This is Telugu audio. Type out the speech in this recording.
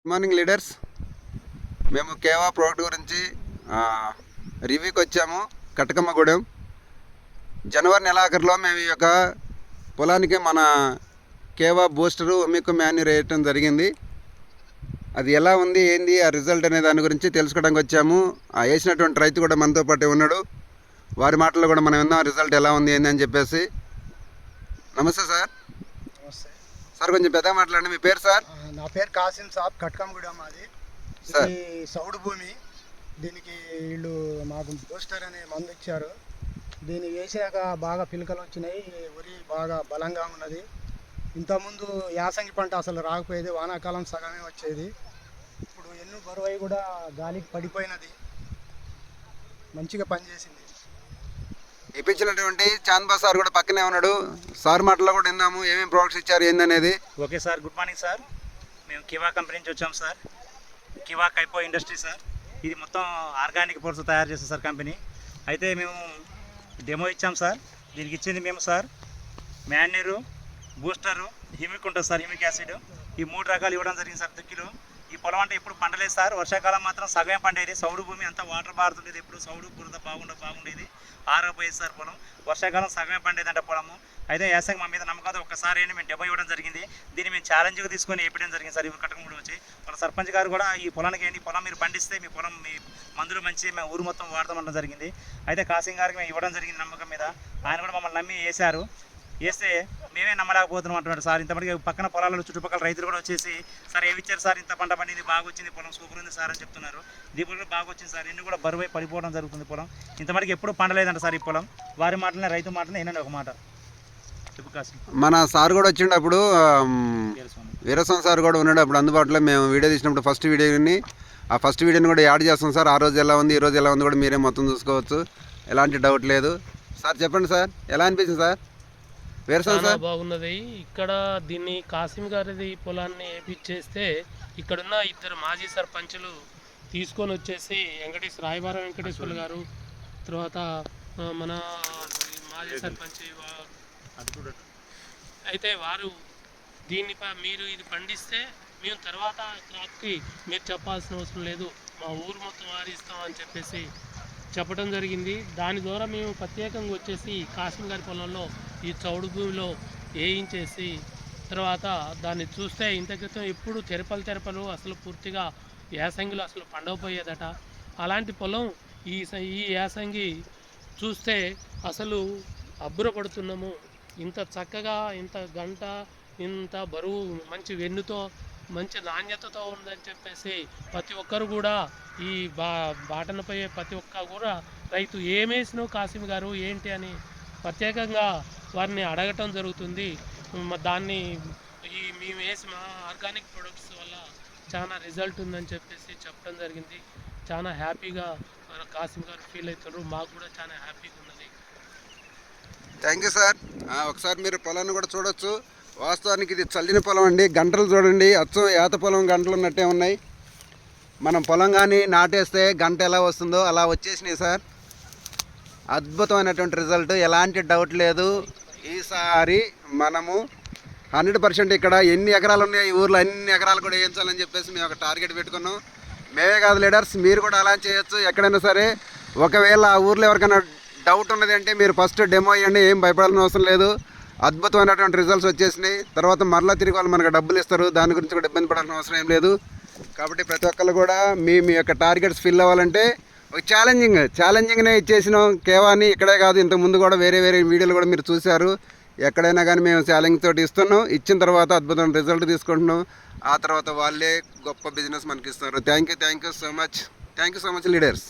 Good morning leaders. మేము కేవా ప్రోడక్ట్ గురించి రివ్యూకి వచ్చాము. కటకమ్మగూడెం. జనవరి నెలాఖరులో మేము ఈ యొక్క పొలానికి మన కేవా బూస్టరు మీకు మాన్యూర్ వేయటం జరిగింది. అది ఎలా ఉంది ఏంది ఆ రిజల్ట్ అనే దాని గురించి తెలుసుకోవడానికి వచ్చాము. ఆ వేసినటువంటి రైతు కూడా మనతో పాటు ఉన్నాడు. వారి మాటల్లో కూడా మనం విన్నాం రిజల్ట్ ఎలా ఉంది ఏంది అని చెప్పేసి. నమస్తే సార్. నమస్తే. సార్ కొంచెం పెద్దగా మాట్లాడండి. మీ పేరు సార్? నా పేరు కాసిం సాబ్ కట్కంగూడెం మాది. సార్. సౌడు భూమి. దీనికి వీళ్ళు మాకు బూస్టర్ అనే మందు ఇచ్చారు. దీన్ని వేసాక బాగా పిలకలు వచ్చినాయి. వరి బాగా బలంగా ఉన్నది. ఇంతకుముందు యాసంగి పంట అసలు రాకపోయేది. వానాకాలం సగమే వచ్చేది. ఇప్పుడు ఎన్ను బరువై కూడా గాలికి పడిపోయినది. మంచిగా పనిచేసింది. ఇప్పించినటువంటి చాంద్బా సార్ కూడా పక్కనే ఉన్నాడు. సార్ మాటలో కూడా విన్నాము ఏమేమి ప్రోడక్ట్స్ ఇచ్చారు ఏందనేది. Okay sir good morning sir. మేము కివా కంపెనీ నుంచి వచ్చాం సార్. కివా కైపో ఇండస్ట్రీ సార్. ఇది మొత్తం ఆర్గానిక్ ప్రొడక్ట్స్ తయారు చేస్తాం సార్ కంపెనీ. అయితే మేము డెమో ఇచ్చాం సార్. దీనికి ఇచ్చింది మేము సార్. మ్యాన్యూరు బూస్టరు హిమిక్ ఉంటుంది సార్ హిమిక్ యాసిడ్. ఈ మూడు రకాలు ఇవ్వడం జరిగింది సార్ దుక్కిలో ఈ పొలం అంటే ఎప్పుడు పండలేదు సార్. వర్షాకాలం మాత్రం సగమే పండేది. సౌడు భూమి అంతా వాటర్ బారుతుండేది ఎప్పుడు సౌడు బురద బాగుండ బాగుండేది. ఆరపోయేది సార్ పొలం. వర్షాకాలం సగమే పండేది అంటే పొలము. అయితే యాసంగి మా మీద నమ్మకం ఒక్కసారి ఏంటి మేము డెబ్బై ఇవ్వడం జరిగింది. దీన్ని మేము ఛాలెంజ్గా తీసుకొని వేయడం జరిగింది సార్. ఇవి కట్టకముడు వచ్చి మన సర్పంచ్ గారు కూడా ఈ పొలానికి ఏంటి? పొలం మీరు పండిస్తే మీ పొలం మీ మందులు మంచి మేము ఊరు మొత్తం వాడతామనడం జరిగింది. అయితే కాసింగ్ గారికి మేము ఇవ్వడం జరిగింది నమ్మకం మీద. ఆయన కూడా మమ్మల్ని నమ్మి వేశారు. వేస్తే మేమే నమ్మలేకపోతున్నాం అంటున్నాడు సార్. ఇంతమంది పక్కన పొలాలలో చుట్టుపక్కల రైతులు కూడా వచ్చేసి సార్ ఇచ్చారు సార్? ఇంత పంట పండింది బాగా వచ్చింది పొలం సూపర్ ఉంది సార్ అని చెప్తున్నారు. దీపులు కూడా బాగా వచ్చింది సార్. ఎన్ని కూడా బరువై పడిపోవడం జరుగుతుంది పొలం. ఇంతమందికి ఎప్పుడు పండలేదంట సార్ ఈ పొలం. వారి మాటలనే రైతు మాటలనే వినండి ఒక మాట. మన సార్ కూడా తెలుసుకోండి వీరస్వామి సార్ కూడా ఉన్నాడు. అప్పుడు అందుబాటులో మేము వీడియో తీసినప్పుడు ఫస్ట్ వీడియోని ఆ ఫస్ట్ వీడియోని కూడా యాడ్ చేస్తాం సార్. ఆ రోజు ఎలా ఉంది ఈ రోజు ఎలా ఉంది కూడా మీరే మొత్తం చూసుకోవచ్చు. ఎలాంటి డౌట్ లేదు. సార్ చెప్పండి సార్. ఎలా అనిపించింది సార్? చాలా సార్? బాగున్నది. ఇక్కడ దీన్ని కాసిం గారిది పొలాన్ని ఏపిచ్చేస్తే ఇక్కడున్న ఇద్దరు మాజీ సర్పంచులు తీసుకొని వచ్చేసి వెంకటేశ్ రాయబారం వెంకటేశ్వర్లు గారు తర్వాత మన మాజీ సర్పంచ్ అయితే వారు దీన్ని మీరు ఇది పండిస్తే మేము తర్వాత క్రాప్కి మీరు చెప్పాల్సిన అవసరం లేదు. మా ఊరు మొత్తం వారిస్తాం అని చెప్పేసి చెప్పడం జరిగింది. దాని ద్వారా మేము ప్రత్యేకంగా వచ్చేసి కాశ్మీర్ గారి పొలంలో ఈ చౌడు భూమిలో వేయించేసి తర్వాత దాన్ని చూస్తే ఇంత క్రితం ఎప్పుడు తెరపలు తెరపలు అసలు పూర్తిగా యాసంగిలో అసలు పండవపోయేదట. అలాంటి పొలం ఈ ఈ యాసంగి చూస్తే అసలు అబ్బురపడుతున్నాము ఇంత చక్కగా ఇంత గంట ఇంత బరువు మంచి వెన్నుతో మంచి నాణ్యతతో ఉందని చెప్పేసి ప్రతి ఒక్కరు కూడా ఈ బా బాటనపై ప్రతి ఒక్క కూడా రైతు ఏమేసినావు కాసిం గారు ఏంటి అని ప్రత్యేకంగా వారిని అడగటం జరుగుతుంది. మ- దాన్ని ఈ మేము వేసిన ఆర్గానిక్ ప్రొడక్ట్స్ వల్ల చాలా రిజల్ట్ ఉందని చెప్పేసి చెప్పడం జరిగింది. చాలా హ్యాపీగా మన కాసిం గారు ఫీల్ అవుతారు మాకు కూడా చాలా హ్యాపీగా ఉన్నది. Thank you sir. ఆ, ఒకసారి మీరు పొలాన్ని కూడా చూడొచ్చు. వాస్తవానికి ఇది చల్లిన పొలం అండి. గంటలు చూడండి. అచ్చం ఏత పొలం గంటలు ఉన్నట్టే ఉన్నాయి. మనం పొలం కానీ నాటేస్తే గంట ఎలా వస్తుందో అలా వచ్చేసినాయి సార్. అద్భుతమైనటువంటి రిజల్ట్. ఎలాంటి డౌట్ లేదు. ఈసారి మనము హండ్రెడ్ పర్సెంట్ ఇక్కడ ఎన్ని ఎకరాలు ఉన్నాయి ఈ ఊర్లో అన్ని ఎకరాలు కూడా వేయించాలని చెప్పేసి మేము ఒక టార్గెట్ పెట్టుకున్నాం. మేమే కాదు లీడర్స్ మీరు కూడా అలా చేయొచ్చు. ఎక్కడైనా సరే ఒకవేళ ఆ ఊర్లో ఎవరికైనా డౌట్ ఉన్నది అంటే మీరు ఫస్ట్ డెమో ఇవ్వండి ఏం భయపడాల్సిన అవసరం లేదు. అద్భుతమైనటువంటి రిజల్ట్స్ వచ్చేసినాయి. తర్వాత మరలా తిరిగి వాళ్ళు మనకు డబ్బులు ఇస్తారు. దాని గురించి కూడా ఇబ్బంది పడాల్సిన అవసరం ఏం లేదు. కాబట్టి ప్రతి ఒక్కళ్ళు కూడా మీ మీ యొక్క టార్గెట్స్ ఫిల్ అవ్వాలంటే ఛాలెంజింగ్ ఛాలెంజింగ్నే ఇచ్చేసినాం. కేవాని ఇక్కడే కాదు ఇంత ముందు కూడా వేరే వేరే వీడియోలు కూడా మీరు చూశారు. ఎక్కడైనా కానీ మేము ఛాలెంజ్ తోటి ఇస్తున్నాం. ఇచ్చిన తర్వాత అద్భుతమైన రిజల్ట్ తీసుకుంటున్నాం. ఆ తర్వాత వాళ్ళే గొప్ప బిజినెస్ మనకి ఇస్తారు thank you thank you so much thank you so much leaders